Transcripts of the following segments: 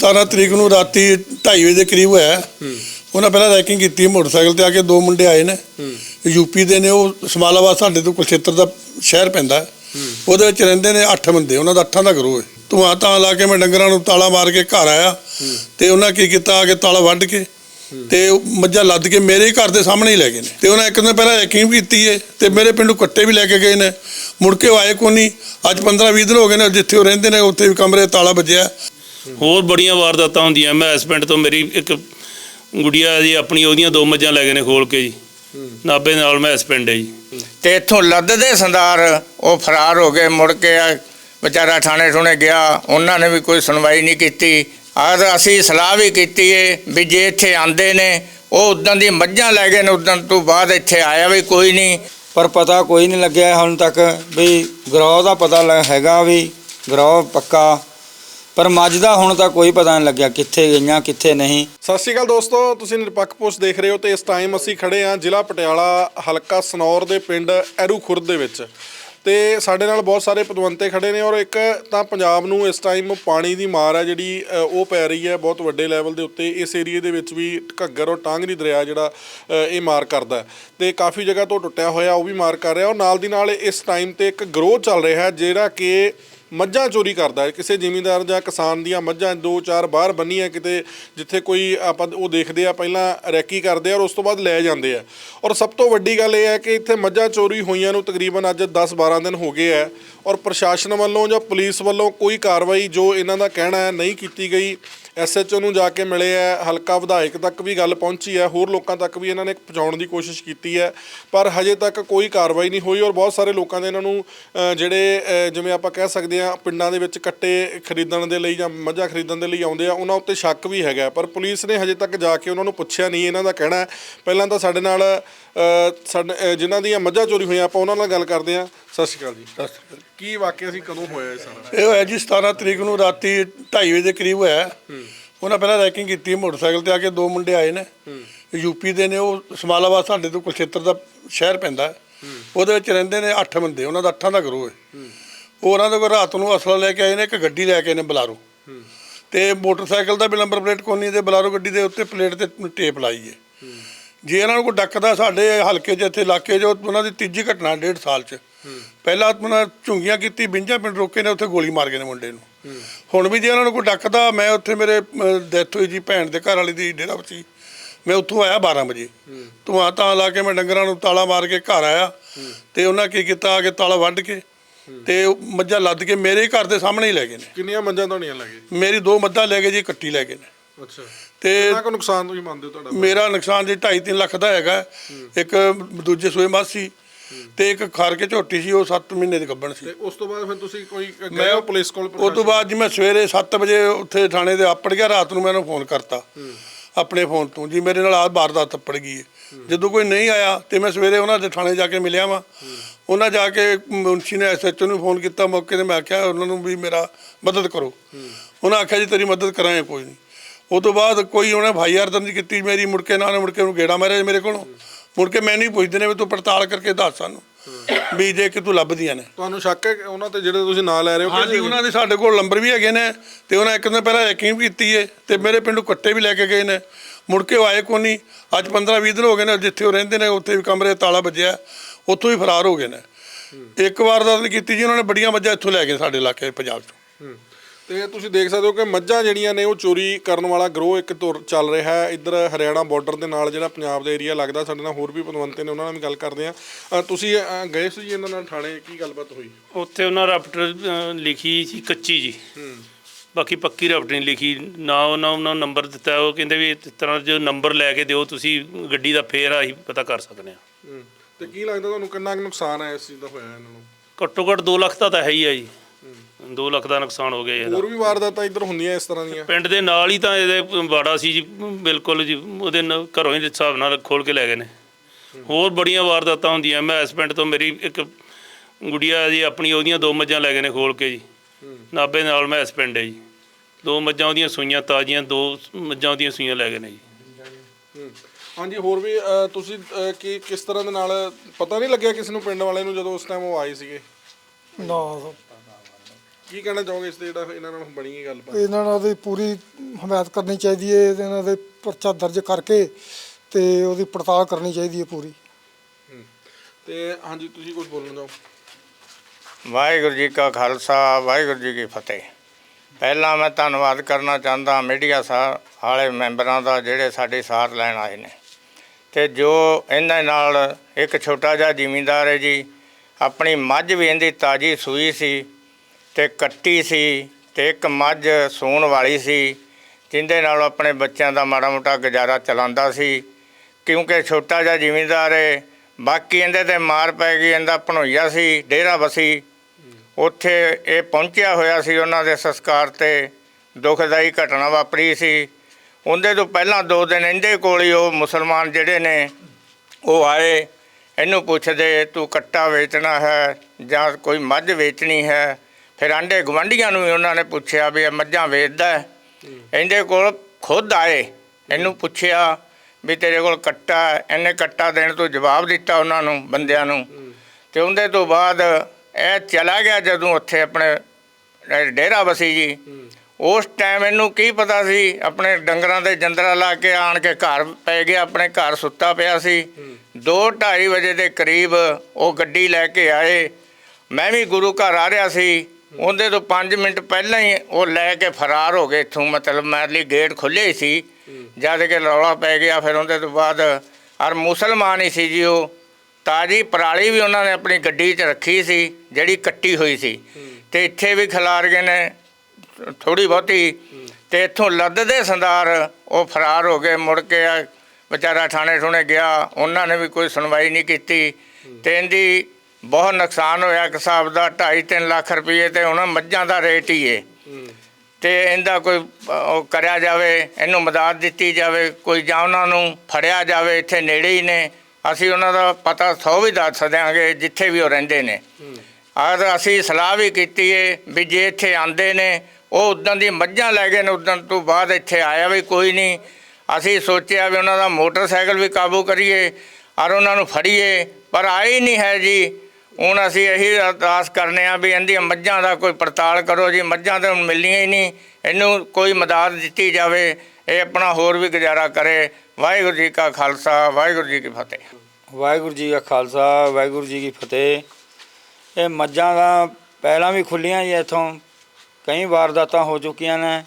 17 ਤਰੀਕ ਨੂੰ ਰਾਤੀ 2:30 ਵਜੇ ਦੇ ਕਰੀਬ ਹੋਇਆ। ਉਹਨਾਂ ਪਹਿਲਾਂ ਰੈਕਿੰਗ ਕੀਤੀ ਮੋਟਰਸਾਈਕਲ ਤੇ ਆ ਕੇ ਦੋ ਮੁੰਡੇ ਆਏ ਨੇ। ਯੂਪੀ ਦੇ ਨੇ ਉਹ ਸਮਾਲਾਬਾਦ ਸਾਡੇ ਤੋਂ ਕੁਲਛੇਤਰ ਦਾ ਸ਼ਹਿਰ ਪੈਂਦਾ। ਉਹਦੇ ਵਿੱਚ ਰਹਿੰਦੇ ਨੇ 8 ਬੰਦੇ ਉਹਨਾਂ ਦਾ 8 ਦਾ ਗਰੋਹ ਹੈ। ਧੂਆਂ ਤਾਂ ਲਾ ਕੇ ਮੈਂ ਡੰਗਰਾਂ ਨੂੰ ਤਾਲਾ ਮਾਰ ਕੇ ਘਰ ਆਇਆ। ਤੇ ਉਹਨਾਂ ਕੀ ਕੀਤਾ ਆ ਕੇ ਤਾਲਾ ਵੱਢ ਕੇ ਤੇ ਮੱਝਾਂ ਲੱਦ ਕੇ ਮੇਰੇ ਹੀ ਘਰ ਦੇ ਸਾਹਮਣੇ ਹੀ ਲੈ ਗਏ ਨੇ। ਤੇ ਉਹਨਾਂ ਇੱਕ ਦਿਨ ਪਹਿਲਾਂ ਰੈਕਿੰਗ ਕੀਤੀ ਏ ਤੇ ਮੇਰੇ ਪਿੰਡੋਂ ਕੱਟੇ ਵੀ ਲੈ ਕੇ ਗਏ ਨੇ। ਮੁੜ ਕੇ ਆਏ ਕੋਈ ਨਹੀਂ ਅੱਜ 15 20 ਦਿਨ ਹੋ ਗਏ ਨੇ ਜਿੱਥੇ ਉਹ ਰਹਿੰਦੇ ਨੇ ਉੱਥੇ ਵੀ ਕਮਰੇ ਤਾਲਾ ਵੱਜਿਆ। ਹੋਰ ਬੜੀਆਂ ਵਾਰਦਾਤਾਂ ਹੁੰਦੀਆਂ। ਮੈਂ ਇਸ ਪਿੰਡ ਤੋਂ ਮੇਰੀ ਇੱਕ ਗੁੜੀਆ ਜੀ ਆਪਣੀ ਉਹਦੀਆਂ ਦੋ ਮੱਝਾਂ ਲੈ ਗਏ ਨੇ ਖੋਲ ਕੇ ਜੀ। ਨਾਬੇ ਨਾਲ ਮੈਂ ਇਸ ਪਿੰਡ ਹੈ ਜੀ। ਤੇ ਇੱਥੋਂ ਲੱਦਦੇ ਸੰਦਾਰ ਉਹ ਫਰਾਰ ਹੋ ਗਏ ਮੁੜ ਕੇ ਆ ਵਿਚਾਰਾ ਥਾਣੇ ਠੁਣੇ ਗਿਆ। ਉਹਨਾਂ ਨੇ ਵੀ ਕੋਈ ਸੁਣਵਾਈ ਨਹੀਂ ਕੀਤੀ। ਆਰ ਅਸੀਂ ਸਲਾਹ ਵੀ ਕੀਤੀ ਏ ਵੀ ਜੇ ਇੱਥੇ ਆਂਦੇ ਨੇ ਉਹ ਉਦੋਂ ਦੀ ਮੱਝਾਂ ਲੈ ਗਏ ਨੇ ਉਦੋਂ ਤੋਂ ਬਾਅਦ ਇੱਥੇ ਆਇਆ ਵੀ ਕੋਈ ਨਹੀਂ। ਪਰ ਪਤਾ ਕੋਈ ਨਹੀਂ ਲੱਗਿਆ ਹੁਣ ਤੱਕ ਵੀ ਗਰੋਹ ਦਾ ਪਤਾ ਲੱਗ ਹੈਗਾ ਵੀ ਗਰੋਹ ਪੱਕਾ। ਪਰ ਮੱਝ ਦਾ ਹੁਣ ਤਾਂ ਕੋਈ ਪਤਾ ਨਹੀਂ ਲੱਗਿਆ ਕਿੱਥੇ ਗਈਆਂ ਕਿੱਥੇ ਨਹੀਂ। ਸਤਿ ਸ਼੍ਰੀ ਅਕਾਲ ਦੋਸਤੋ ਤੁਸੀਂ ਨਿਰਪੱਖ ਪੋਸਟ ਦੇਖ ਰਹੇ ਹੋ ਤੇ ਇਸ ਟਾਈਮ ਅਸੀਂ ਖੜੇ ਹਾਂ ਜ਼ਿਲ੍ਹਾ ਪਟਿਆਲਾ ਹਲਕਾ ਸਨੌਰ ਦੇ ਪਿੰਡ ਐਰੂ ਖੁਰਦ ਦੇ ਵਿੱਚ। ਤੇ ਸਾਡੇ ਨਾਲ ਬਹੁਤ ਸਾਰੇ ਪਦਵੰਤੇ ਖੜੇ ਨੇ ਔਰ ਇੱਕ ਤਾਂ ਪੰਜਾਬ ਨੂੰ ਇਸ ਟਾਈਮ ਪਾਣੀ ਦੀ ਮਾਰ ਹੈ ਜਿਹੜੀ ਅ, ਉਹ ਪੈ ਰਹੀ ਹੈ ਬਹੁਤ ਵੱਡੇ ਲੈਵਲ ਦੇ ਉੱਤੇ। ਇਸ ਏਰੀਏ ਦੇ ਵਿੱਚ ਵੀ ਘੱਗਰ ਔਰ ਟਾਂਗਰੀ ਦਰਿਆ ਜਿਹੜਾ ਅ, ਇਹ ਮਾਰ ਕਰਦਾ ਹੈ। ਤੇ ਕਾਫੀ ਜਗ੍ਹਾ ਤੋਂ ਟੁੱਟਿਆ ਹੋਇਆ ਉਹ ਵੀ ਮਾਰ ਕਰ ਰਿਹਾ ਔਰ ਨਾਲ ਦੀ ਨਾਲ ਇਸ ਟਾਈਮ ਤੇ ਇੱਕ ਗਰੋਥ ਚੱਲ ਰਿਹਾ ਹੈ ਜਿਹੜਾ ਕਿ ਮੱਝਾਂ ਚੋਰੀ ਕਰਦਾ ਹੈ। ਕਿਸੇ ਜ਼ਿਮੀਂਦਾਰ ਜਾਂ ਕਿਸਾਨ ਦੀਆਂ ਮੱਝਾਂ ਦੋ ਚਾਰ ਬਾਹਰ ਬੰਨੀਆਂ ਕਿਤੇ, ਜਿੱਥੇ ਕੋਈ ਆਪਾਂ ਉਹ ਦੇਖਦੇ ਆ, ਪਹਿਲਾਂ ਰੈਕੀ ਕਰਦੇ ਆ ਔਰ ਉਸ ਤੋਂ ਬਾਅਦ ਲੈ ਜਾਂਦੇ ਆ। ਔਰ ਸਭ ਤੋਂ ਵੱਡੀ ਗੱਲ ਇਹ ਹੈ ਕਿ ਇੱਥੇ ਮੱਝਾਂ ਚੋਰੀ ਹੋਈਆਂ ਨੂੰ ਤਕਰੀਬਨ ਅੱਜ 10 12 ਦਿਨ ਹੋ ਗਏ ਆ ਔਰ ਪ੍ਰਸ਼ਾਸਨ ਵੱਲੋਂ ਜਾਂ ਪੁਲਿਸ ਵੱਲੋਂ ਕੋਈ ਕਾਰਵਾਈ ਜੋ ਇਹਨਾਂ ਦਾ ਕਹਿਣਾ ਹੈ, ਨਹੀਂ ਕੀਤੀ ਗਈ। ਐਸਐਚਓ ਨੂੰ ਜਾ ਕੇ ਮਿਲੇ ਆ ਹਲਕਾ ਵਿਧਾਇਕ ਤੱਕ ਵੀ ਗੱਲ ਪਹੁੰਚੀ ਹੈ ਹੋਰ ਲੋਕਾਂ ਤੱਕ ਵੀ ਇਹਨਾਂ ਨੇ ਪਹੁੰਚਾਉਣ ਦੀ ਕੋਸ਼ਿਸ਼ ਕੀਤੀ ਹੈ ਪਰ ਹਜੇ ਤੱਕ ਕੋਈ ਕਾਰਵਾਈ ਨਹੀਂ ਹੋਈ ਔਰ ਬਹੁਤ ਸਾਰੇ ਲੋਕਾਂ ਦੇ ਇਹਨਾਂ ਨੂੰ ਅ, ਜਿਹੜੇ ਅ, ਜਿਵੇਂ ਆਪਾਂ ਕਹਿ ਸਕਦੇ ਆ ਪਿੰਡਾਂ ਦੇ ਵਿੱਚ ਕੱਟੇ ਖਰੀਦਣ ਦੇ ਲਈ ਜਾਂ ਮੱਝਾਂ ਖਰੀਦਣ ਦੇ ਲਈ ਆਉਂਦੇ ਆ ਉਹਨਾਂ ਉੱਤੇ ਸ਼ੱਕ ਵੀ ਹੈਗਾ ਪਰ ਪੁਲਿਸ ਨੇ ਹਜੇ ਤੱਕ ਜਾ ਕੇ ਉਹਨਾਂ ਨੂੰ ਪੁੱਛਿਆ ਨਹੀਂ ਇਹਨਾਂ ਦਾ ਕਹਿਣਾ ਹੈ। ਪਹਿਲਾਂ ਤਾਂ ਸਾਡੇ ਨਾਲ ਅ, ਸਾਡੇ ਅ, ਜਿਨ੍ਹਾਂ ਦੀਆਂ ਮੱਝਾਂ ਚੋਰੀ ਹੋਈਆਂ ਆਪਾਂ ਉਹਨਾਂ ਨਾਲ ਗੱਲ ਕਰਦੇ ਆ ਸਤਿ ਸ਼੍ਰੀ ਅਕਾਲ ਜੀ। ਕੀ ਵਾਕਿਆ ਸੀ ਕਦੋਂ ਹੋਇਆ ਇਹ ਸਾਰਾ? ਇਹ ਹੋਇਆ ਜੀ 17 ਤਰੀਕ ਨੂੰ ਰਾਤੀ 2:30 ਵਜੇ ਦੇ ਕਰੀਬ ਹੋਇਆ। ਉਹਨਾਂ ਪਹਿਲਾਂ ਰੈਕਿੰਗ ਕੀਤੀ ਮੋਟਰਸਾਈਕਲ ਤੇ ਆ ਕੇ ਦੋ ਮੁੰਡੇ ਆਏ ਨੇ। ਯੂਪੀ ਦੇ ਨੇ ਉਹ ਸਮਾਲਾਬਾਦ ਸਾਡੇ ਤੋਂ ਕੁਲਛੇਤਰ ਦਾ ਸ਼ਹਿਰ ਪੈਂਦਾ। ਉਹਦੇ ਵਿੱਚ ਰਹਿੰਦੇ ਨੇ 8 ਬੰਦੇ ਉਹਨਾਂ ਦਾ 8 ਦਾ ਗਰੋਹ ਹੈ। ਉਹ ਉਹਨਾਂ ਦੇ ਕੋਲ ਰਾਤ ਨੂੰ ਅਸਲਾ ਲੈ ਕੇ ਆਏ ਨੇ ਇੱਕ ਗੱਡੀ ਲੈ ਕੇ ਨੇ ਬਲਾਰੋ। ਤੇ ਮੋਟਰਸਾਈਕਲ ਦਾ ਵੀ ਨੰਬਰ ਪਲੇਟ ਕੋਨੀ ਤੇ ਬਲਾਰੋ ਗੱਡੀ ਦੇ ਉੱਤੇ ਪਲੇਟ ਤੇ ਟੇਪ ਲਾਈ ਹੈ। ਜੇ ਇਹਨਾਂ ਨੂੰ ਕੋਈ ਡੱਕਦਾ ਸਾਡੇ ਹਲਕੇ 'ਚ ਇੱਥੇ ਇਲਾਕੇ 'ਚ ਉਹਨਾਂ ਦੀ ਤੀਜੀ ਘਟਨਾ ਡੇਢ ਸਾਲ 'ਚ। ਪਹਿਲਾਂ ਉਹਨਾਂ ਝੁੰਗੀਆਂ ਕੀਤੀ ਬਿੰਜਾ ਪਿੰਡ ਰੋਕੇ ਨੇ ਉੱਥੇ ਗੋਲੀ ਮਾਰ ਗਏ ਨੇ ਮੁੰਡੇ ਨੂੰ। ਹੁਣ ਵੀ ਜੇ ਉਹਨਾਂ ਨੂੰ ਕੋਈ ਡੱਕਦਾ ਮੈਂ ਉੱਥੇ ਮੇਰੇ ਡੈਥ ਹੋਈ ਜੀ ਭੈਣ ਦੇ ਘਰ ਵਾਲੀ ਦੀ ਡੇਰਾ ਸੀ ਮੈਂ ਉੱਥੋਂ ਆਇਆ 12 ਵਜੇ। ਧੂਆਂ ਤਾਂ ਲਾ ਕੇ ਮੈਂ ਡੰਗਰਾਂ ਨੂੰ ਤਾਲਾ ਮਾਰ ਕੇ ਘਰ ਆਇਆ। ਤੇ ਉਹਨਾਂ ਕੀ ਕੀਤਾ ਆ ਕੇ ਤਾਲਾ ਵੱਢ ਕੇ ਤੇ ਮੱਝਾਂ ਲੱਦ ਕੇ ਮੇਰੇ ਘਰ ਦੇ ਸਾਹਮਣੇ ਹੀ ਲੈ ਗਏ ਨੇ। ਕਿੰਨੀਆਂ ਮੱਝਾਂ ਤੁਹਾਡੀਆਂ ਲੱਗੇ ਮੇਰੀ ਦੋ ਮੱਝਾਂ ਲੈ ਗਏ ਜੀ ਕੱਟੀ ਲੈ ਗਏ ਨੇ। ਅੱਛਾ। ਤੇ ਕਿੰਨਾ ਕੁ ਨੁਕਸਾਨ ਤੁਸੀਂ ਮੰਨਦੇ ਹੋ ਤੁਹਾਡਾ? ਮੇਰਾ ਨੁਕਸਾਨ ਜੀ 2.5 ਲੱਖ ਦਾ ਹੈਗਾ। ਇੱਕ ਦੂਜੇ ਸੂਏ ਮੱਝ ਸੀ ਤੇ ਇੱਕ ਖਾਰ ਕੇ ਝੋਟੀ ਸੀ ਉਹ 7 ਮਹੀਨੇ ਦੀ ਗੱਭਣ ਸੀ। ਤੇ ਉਸ ਤੋਂ ਬਾਅਦ ਫਿਰ ਤੁਸੀਂ ਕੋਈ ਗਏ ਹੋ ਪੁਲਿਸ ਕੋਲ ਉਸ ਤੋਂ ਬਾਅਦ ਜੀ ਮੈਂ ਸਵੇਰੇ 7 ਵਜੇ ਉੱਥੇ ਥਾਣੇ ਦੇ ਆਪੜ ਗਿਆ ਰਾਤ ਨੂੰ ਮੈਂ ਉਹਨੂੰ ਫੋਨ ਕਰਤਾ। ਆਪਣੇ ਫੋਨ ਤੋਂ। ਜੀ ਮੇਰੇ ਨਾਲ ਆਹ ਵਾਰਦਾਤ ਤੱਪੜ ਗਈ ਹੈ। ਜਦੋਂ ਕੋਈ ਨਹੀਂ ਆਇਆ ਤੇ ਮੈਂ ਸਵੇਰੇ ਉਹਨਾਂ ਦੇ ਥਾਣੇ ਜਾ ਕੇ ਮਿਲਿਆ ਵਾਂ। ਉਹਨਾਂ ਜਾ ਕੇ ਮੁਨਸ਼ੀ ਨੇ ਐਸਐਚਓ ਨੂੰ ਫੋਨ ਕੀਤਾ ਮੌਕੇ ਤੇ ਮੈਂ ਆਖਿਆ ਉਹਨਾਂ ਨੂੰ ਵੀ ਮੇਰਾ ਮਦਦ ਕਰੋ। ਉਹਨਾਂ ਆਖਿਆ ਜੀ ਤੇਰੀ ਮਦਦ ਕਰਾਂਗੇ ਕੋਈ ਨਹੀਂ। ਉਹ ਤੋਂ ਬਾਅਦ ਕੋਈ ਉਹਨੇ ਭਾਈ ਦਰਜ ਕੀਤੀ ਮੇਰੀ ਮੁੜ ਕੇ ਨਾ ਉਹਨੇ ਮੁੜ ਕੇ ਉਹਨੂੰ ਗੇੜਾ ਮਾਰਿਆ ਮੇਰੇ ਕੋਲੋਂ। ਮੁੜ ਕੇ ਮੈਂ ਨਹੀਂ ਪੁੱਛਦੇ ਨੇ ਵੀ ਤੂੰ ਪੜਤਾਲ ਕਰਕੇ ਦੱਸ ਸਾਨੂੰ। ਵੀ ਜੇ ਕਿ ਤੂੰ ਲੱਭਦੀਆਂ ਨੇ। ਤੁਹਾਨੂੰ ਸ਼ੱਕ ਹੈ ਕਿ ਉਹਨਾਂ ਤੇ ਜਿਹੜੇ ਤੁਸੀਂ ਨਾਂ ਲੈ ਰਹੇ ਹੋ ਹਾਂਜੀ ਉਹਨਾਂ ਦੇ ਸਾਡੇ ਕੋਲ ਨੰਬਰ ਵੀ ਹੈਗੇ ਨੇ ਤੇ ਉਹਨਾਂ ਇੱਕ ਦਿਨ ਪਹਿਲਾਂ ਰੈਕਿੰਗ ਵੀ ਕੀਤੀ ਏ ਤੇ ਮੇਰੇ ਪਿੰਡੋਂ ਕੱਟੇ ਵੀ ਲੈ ਕੇ ਗਏ ਨੇ। ਮੁੜ ਕੇ ਉਹ ਆਏ ਕੋਈ ਨਹੀਂ। ਅੱਜ 15 20 ਦਿਨ ਹੋ ਗਏ ਨੇ ਜਿੱਥੇ ਉਹ ਰਹਿੰਦੇ ਨੇ ਉੱਥੇ ਵੀ ਕਮਰੇ ਤਾਲਾ ਵੱਜਿਆ ਉੱਥੋਂ ਹੀ ਫਰਾਰ ਹੋ ਗਏ ਨੇ। ਇੱਕ ਵਾਰ ਤਾਂ ਕੀਤੀ ਜੀ ਉਹਨਾਂ ਨੇ ਬੜੀਆਂ ਮੱਝਾਂ ਇੱਥੋਂ ਲੈ ਗਏ ਸਾਡੇ ਇਲਾਕੇ ਪੰਜਾਬ ਹੂੰ। ਤੇ ਤੁਸੀਂ ਦੇਖ ਸਕਦੇ ਹੋ ਕਿ ਮੱਝਾਂ ਜਿਹੜੀਆਂ ਨੇ ਉਹ ਚੋਰੀ ਕਰਨ ਵਾਲਾ ਗਰੋਹ ਇੱਕ ਤੁਰ ਚੱਲ ਰਿਹਾ ਹੈ। ਇੱਧਰ ਹਰਿਆਣਾ ਬਾਰਡਰ ਦੇ ਨਾਲ ਜਿਹੜਾ ਪੰਜਾਬ ਦਾ ਏਰੀਆ ਲੱਗਦਾ ਸਾਡੇ ਨਾਲ ਹੋਰ ਵੀ ਪਦਵੰਤੇ ਨੇ ਉਹਨਾਂ ਨਾਲ ਵੀ ਗੱਲ ਕਰਦੇ ਆ ਤੁਸੀਂ ਅ, ਗਏ ਸੀ ਜੀ ਇਹਨਾਂ ਨਾਲ ਥਾਣੇ? ਕੀ ਗੱਲਬਾਤ ਹੋਈ? ਉੱਥੇ ਉਹਨਾਂ ਰਪਟਰ ਲਿਖੀ ਸੀ ਕੱਚੀ ਜੀ। ਬਾਕੀ ਪੱਕੀ ਰਪਟ ਨਹੀਂ ਲਿਖੀ। ਨਾ ਉਹਨਾਂ ਉਹਨਾਂ ਨੂੰ ਨੰਬਰ ਦਿੱਤਾ ਉਹ ਕਹਿੰਦੇ ਵੀ ਇਸ ਤਰ੍ਹਾਂ ਜੋ ਨੰਬਰ ਲੈ ਕੇ ਦਿਓ ਤੁਸੀਂ ਗੱਡੀ ਦਾ ਫੇਰ ਅਸੀਂ ਪਤਾ ਕਰ ਸਕਦੇ ਹਾਂ। ਹੂੰ। ਤੇ ਕੀ ਲੱਗਦਾ ਤੁਹਾਨੂੰ ਕਿੰਨਾ ਕੁ ਨੁਕਸਾਨ ਹੈ ਇਸ ਚੀਜ਼ ਦਾ ਹੋਇਆ ਇਹਨਾਂ ਨੂੰ? ਘੱਟੋ ਘੱਟ 2 ਲੱਖ ਤਾਂ ਹੈ ਹੀ ਆ ਜੀ। 2 ਲੱਖ ਦਾ ਨੁਕਸਾਨ ਹੋ ਗਿਆ ਜੀ ਇਹਦਾ। ਹੋਰ ਵੀ ਵਾਰਦਾਤਾਂ ਇੱਧਰ ਹੁੰਦੀਆਂ ਇਸ ਤਰ੍ਹਾਂ ਦੀਆਂ? ਪਿੰਡ ਦੇ ਨਾਲ ਹੀ ਤਾਂ ਇਹਦੇ ਬਾੜਾ ਸੀ ਜੀ ਬਿਲਕੁਲ ਜੀ ਉਹਦੇ ਨਾਲ ਘਰੋਂ ਹੀ ਹਿਸਾਬ ਨਾਲ ਖੋਲ ਕੇ ਲੈ ਗਏ ਨੇ। ਹੋਰ ਬੜੀਆਂ ਵਾਰਦਾਤਾਂ ਹੁੰਦੀਆਂ। ਮੈਂ ਇਸ ਪਿੰਡ ਤੋਂ ਮੇਰੀ ਇੱਕ ਗੁੜੀਆ ਜੀ ਆਪਣੀ ਉਹਦੀਆਂ ਦੋ ਮੱਝਾਂ ਲੈ ਗਏ ਨੇ ਖੋਲ ਕੇ ਜੀ। ਨਾਬੇ ਨਾਲ ਮੈਂ ਇਸ ਪਿੰਡ ਹੈ ਜੀ। ਦੋ ਮੱਝਾਂ ਉਹਦੀਆਂ ਸੂਈਆਂ ਤਾਜ਼ੀਆਂ ਦੋ ਮੱਝਾਂ ਉਹਦੀਆਂ ਸੂਈਆਂ ਲੈ ਗਏ ਨੇ ਜੀ। ਹਾਂਜੀ ਹੋਰ ਵੀ ਤੁਸੀਂ ਕੀ ਕਿਸ ਤਰ੍ਹਾਂ ਦੇ ਨਾਲ ਪਤਾ ਨਹੀਂ ਲੱਗਿਆ ਕਿਸ ਨੂੰ ਪਿੰਡ ਵਾਲੇ ਨੂੰ ਜਦੋਂ ਉਸ ਟਾਈਮ ਉਹ ਆਏ ਸੀਗੇ? ਨਾ ਕੀ ਕਹਿਣਾ ਚਾਹੋਗੇ ਇਸ ਤੇ ਜਿਹੜਾ ਇਹਨਾਂ ਨਾਲ ਬਣੀ ਹੈ ਗੱਲਬਾਤ? ਇਹਨਾਂ ਨਾਲ ਦੀ ਪੂਰੀ ਹਮਾਇਤ ਕਰਨੀ ਚਾਹੀਦੀ ਹੈ ਤੇ ਇਹਨਾਂ ਦੇ ਪਰਚਾ ਦਰਜ ਕਰਕੇ ਤੇ ਉਹਦੀ ਪੜਤਾਲ ਕਰਨੀ ਚਾਹੀਦੀ ਹੈ ਪੂਰੀ। ਤੇ ਹਾਂਜੀ ਤੁਸੀਂ ਕੁਝ ਬੋਲਣਾ ਚਾਹੋ? ਵਾਹਿਗੁਰੂ ਜੀ ਕਾ ਖਾਲਸਾ ਵਾਹਿਗੁਰੂ ਜੀ ਕੀ ਫਤਿਹ। ਪਹਿਲਾਂ ਮੈਂ ਧੰਨਵਾਦ ਕਰਨਾ ਚਾਹੁੰਦਾ ਮੀਡੀਆ ਸਾਹਿਬ ਵਾਲੇ ਮੈਂਬਰਾਂ ਦਾ ਜਿਹੜੇ ਸਾਡੇ ਸਾਥ ਲੈਣ ਆਏ ਨੇ। ਤੇ ਜੋ ਇਹਨਾਂ ਨਾਲ ਇੱਕ ਛੋਟਾ ਜਿਹਾ ਜ਼ਿਮੀਂਦਾਰ ਹੈ ਜੀ ਆਪਣੀ ਮੱਝ ਵੀ ਇਹਦੀ ਤਾਜੀ ਸੂਈ ਸੀ। ਤੇ ਕੱਟੀ ਸੀ ਤੇ ਇੱਕ ਮੱਝ ਸੂਣ ਵਾਲੀ ਸੀ, ਜਿੰਦੇ ਨਾਲ ਆਪਣੇ ਬੱਚਿਆਂ ਦਾ ਮਾੜਾ ਮੋਟਾ ਗੁਜ਼ਾਰਾ ਚਲਾਉਂਦਾ ਸੀ। ਕਿਉਂਕਿ ਛੋਟਾ ਜਿਹਾ ਜ਼ਿਮੀਂਦਾਰ ਹੈ ਬਾਕੀ ਇਹਦੇ ਤੇ ਮਾਰ ਪੈ ਗਈ, ਇਹਦਾ ਭਣੋਈਆ ਸੀ, ਡੇਰਾ ਬਸੀ ਉੱਥੇ ਇਹ ਪਹੁੰਚਿਆ ਹੋਇਆ ਸੀ ਉਹਨਾਂ ਦੇ ਸੰਸਕਾਰ ਤੇ, ਦੁਖਦਾਈ ਘਟਨਾ ਵਾਪਰੀ ਸੀ। ਉਹਦੇ ਤੋਂ ਪਹਿਲਾਂ ਦੋ ਦਿਨ ਇਹਦੇ ਕੋਲ ਹੀ ਉਹ ਮੁਸਲਮਾਨ ਜਿਹੜੇ ਨੇ, ਉਹ ਆਏ, ਇਹਨੂੰ ਪੁੱਛਦੇ, ਤੂੰ ਕੱਟਾ ਵੇਚਣਾ ਹੈ ਜਾਂ ਕੋਈ ਮੱਝ ਵੇਚਣੀ ਹੈ? ਫਿਰ ਆਂਡੇ ਗਵੰਡੀਆਂ ਨੂੰ ਵੀ ਉਹਨਾਂ ਨੇ ਪੁੱਛਿਆ ਵੀ ਇਹ ਮੱਝਾਂ ਵੇਚਦਾ ਇਹਦੇ ਕੋਲ ਖੁਦ ਆਏ ਇਹਨੂੰ ਪੁੱਛਿਆ ਵੀ ਤੇਰੇ ਕੋਲ ਕੱਟਾ ਇਹਨੇ ਕੱਟਾ ਦੇਣ ਤੋਂ ਜਵਾਬ ਦਿੱਤਾ ਉਹਨਾਂ ਨੂੰ ਬੰਦਿਆਂ ਨੂੰ। ਤੇ ਉਹਦੇ ਤੋਂ ਬਾਅਦ ਇਹ ਚਲਾ ਗਿਆ ਜਦੋਂ ਉੱਥੇ ਆਪਣੇ ਡੇਰਾ ਬਸੀ ਜੀ। ਉਸ ਟਾਈਮ ਇਹਨੂੰ ਕੀ ਪਤਾ ਸੀ ਆਪਣੇ ਡੰਗਰਾਂ ਦੇ ਜੰਦਰਾ ਲਾ ਕੇ ਆਣ ਕੇ ਘਰ ਪੈ ਗਿਆ ਆਪਣੇ ਘਰ ਸੁੱਤਾ ਪਿਆ ਸੀ। 2:30 ਵਜੇ ਦੇ ਕਰੀਬ ਉਹ ਗੱਡੀ ਲੈ ਕੇ ਆਏ। ਮੈਂ ਵੀ ਗੁਰੂ ਘਰ ਆ ਰਿਹਾ ਸੀ। ਉਹਦੇ ਤੋਂ 5 ਮਿੰਟ ਪਹਿਲਾਂ ਹੀ ਉਹ ਲੈ ਕੇ ਫਰਾਰ ਹੋ ਗਏ ਇੱਥੋਂ, ਮਤਲਬ ਮੇਰੇ ਲਈ ਗੇਟ ਖੁੱਲੇ ਹੀ ਸੀ। ਜਦ ਕਿ ਰੌਲਾ ਪੈ ਗਿਆ, ਫਿਰ ਉਹਦੇ ਤੋਂ ਬਾਅਦ ਔਰ ਮੁਸਲਮਾਨ ਹੀ ਸੀ ਜੀ ਉਹ। ਤਾਜੀ ਪਰਾਲੀ ਵੀ ਉਹਨਾਂ ਨੇ ਆਪਣੀ ਗੱਡੀ 'ਚ ਰੱਖੀ ਸੀ, ਜਿਹੜੀ ਕੱਟੀ ਹੋਈ ਸੀ। ਤੇ ਇੱਥੇ ਵੀ ਖਿਲਾਰ ਗਏ ਨੇ ਥੋੜੀ ਬਹੁਤੀ, ਤੇ ਇੱਥੋਂ ਲੱਦਦੇ ਸੰਦਾਰ ਉਹ ਫਰਾਰ ਹੋ ਗਏ। ਮੁੜ ਕੇ ਆ ਵਿਚਾਰਾ ਥਾਣੇ ਠੁਣੇ ਗਿਆ। ਉਹਨਾਂ ਨੇ ਵੀ ਕੋਈ ਸੁਣਵਾਈ ਨਹੀਂ ਕੀਤੀ। ਤੇ ਇਹਦੀ ਬਹੁਤ ਨੁਕਸਾਨ ਹੋਇਆ ਇੱਕ ਹਿਸਾਬ ਦਾ 2.5 ਲੱਖ ਰੁਪਏ ਤੇ ਹੁਣ ਮੱਝਾਂ ਦਾ ਰੇਟ ਹੀ ਏ। ਤੇ ਇਹਦਾ ਕੋਈ ਉਹ ਕਰਿਆ ਜਾਵੇ ਇਹਨੂੰ ਮਦਦ ਦਿੱਤੀ ਜਾਵੇ ਕੋਈ ਜਾਂ ਉਹਨਾਂ ਨੂੰ ਫੜਿਆ ਜਾਵੇ ਇੱਥੇ ਨੇੜੇ ਹੀ ਨੇ। ਅਸੀਂ ਉਹਨਾਂ ਦਾ ਪਤਾ ਸੌ ਵੀ ਦੱਸ ਦਿਆਂਗੇ ਜਿੱਥੇ ਵੀ ਉਹ ਰਹਿੰਦੇ ਨੇ। ਔਰ ਅਸੀਂ ਸਲਾਹ ਵੀ ਕੀਤੀ ਏ ਵੀ ਜੇ ਇੱਥੇ ਆਂਦੇ ਨੇ ਉਹ ਉਦੋਂ ਦੀ ਮੱਝਾਂ ਲੈ ਗਏ ਨੇ ਉਦੋਂ ਤੋਂ ਬਾਅਦ ਇੱਥੇ ਆਇਆ ਵੀ ਕੋਈ ਨਹੀਂ। ਅਸੀਂ ਸੋਚਿਆ ਵੀ ਉਹਨਾਂ ਦਾ ਮੋਟਰਸਾਈਕਲ ਵੀ ਕਾਬੂ ਕਰੀਏ ਔਰ ਉਹਨਾਂ ਨੂੰ ਫੜੀਏ ਪਰ ਹੀ ਨਹੀਂ ਹੈ ਜੀ। ਹੁਣ ਅਸੀਂ ਇਹੀ ਅਰਦਾਸ ਕਰਨੇ ਆ ਵੀ ਇਹਦੀਆਂ ਮੱਝਾਂ ਦਾ ਕੋਈ ਪੜਤਾਲ ਕਰੋ ਜੀ, ਮੱਝਾਂ ਤਾਂ ਹੁਣ ਮਿਲਣੀਆਂ ਹੀ ਨਹੀਂ। ਇਹਨੂੰ ਕੋਈ ਮਦਦ ਦਿੱਤੀ ਜਾਵੇ, ਇਹ ਆਪਣਾ ਹੋਰ ਵੀ ਗੁਜ਼ਾਰਾ ਕਰੇ। ਵਾਹਿਗੁਰੂ ਜੀ ਕਾ ਖਾਲਸਾ, ਵਾਹਿਗੁਰੂ ਜੀ ਕੀ ਫਤਿਹ। ਵਾਹਿਗੁਰੂ ਜੀ ਕਾ ਖਾਲਸਾ, ਵਾਹਿਗੁਰੂ ਜੀ ਕੀ ਫਤਿਹ। ਇਹ ਮੱਝਾਂ ਦਾ ਪਹਿਲਾਂ ਵੀ ਖੁੱਲੀਆਂ ਜੀ ਇੱਥੋਂ। ਕਈ ਵਾਰਦਾਤਾਂ ਹੋ ਚੁੱਕੀਆਂ ਨੇ,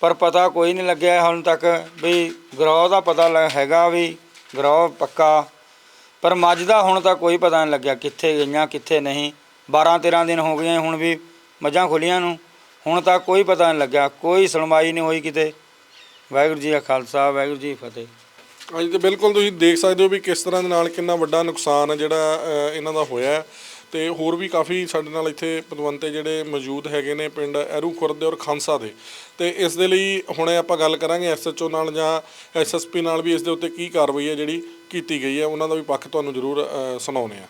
ਪਰ ਪਤਾ ਕੋਈ ਨਹੀਂ ਲੱਗਿਆ ਹੁਣ ਤੱਕ ਵੀ ਗਰੋਹ ਦਾ ਪਤਾ ਲੱਗ- ਹੈਗਾ ਵੀ ਗਰੋਹ ਪੱਕਾ। ਪਰ ਮੱਝ ਦਾ ਹੁਣ ਤਾਂ ਕੋਈ ਪਤਾ ਨਹੀਂ ਲੱਗਿਆ ਕਿੱਥੇ ਗਈਆਂ, ਕਿੱਥੇ ਨਹੀਂ। 12 13 ਦਿਨ ਹੋ ਗਏ ਹੁਣ ਵੀ ਮੱਝਾਂ ਖੁੱਲੀਆਂ ਨੂੰ। ਹੁਣ ਤਾਂ ਕੋਈ ਪਤਾ ਨਹੀਂ ਲੱਗਿਆ, ਕੋਈ ਸੁਣਵਾਈ ਨਹੀਂ ਹੋਈ ਕਿਤੇ। ਵਾਹਿਗੁਰੂ ਜੀ ਕਾ ਖਾਲਸਾ, ਵਾਹਿਗੁਰੂ ਜੀ ਫਤਿਹ। ਅੱਜ ਤੇ ਬਿਲਕੁਲ ਤੁਸੀਂ ਦੇਖ ਸਕਦੇ ਹੋ ਵੀ ਕਿਸ ਤਰ੍ਹਾਂ ਦੇ ਨਾਲ ਕਿੰਨਾ ਵੱਡਾ ਨੁਕਸਾਨ ਹੈ ਜਿਹੜਾ ਇਹਨਾਂ ਦਾ ਹੋਇਆ ਹੈ। ਤੇ ਹੋਰ ਵੀ ਕਾਫੀ ਸਾਡੇ ਨਾਲ ਇੱਥੇ ਪਦਵੰਤੇ ਜਿਹੜੇ ਮੌਜੂਦ ਹੈਗੇ ਨੇ ਪਿੰਡ ਐਰੂ ਖੁਰਦ ਦੇ ਔਰ ਖਾਂਸਾ ਦੇ। ਤੇ ਇਸ ਦੇ ਲਈ ਹੁਣੇ ਆਪਾਂ ਗੱਲ ਕਰਾਂਗੇ ਐਸਐਚਓ ਨਾਲ ਜਾਂ ਐਸਐਸਪੀ ਨਾਲ ਵੀ ਇਸ ਦੇ ਉੱਤੇ ਕੀ ਕਾਰਵਾਈ ਹੈ ਜਿਹੜੀ ਕੀਤੀ ਗਈ ਹੈ ਉਹਨਾਂ ਦਾ ਵੀ ਪੱਖ ਤੁਹਾਨੂੰ ਜ਼ਰੂਰ ਅ, ਸੁਣਾਉਂਦੇ ਆ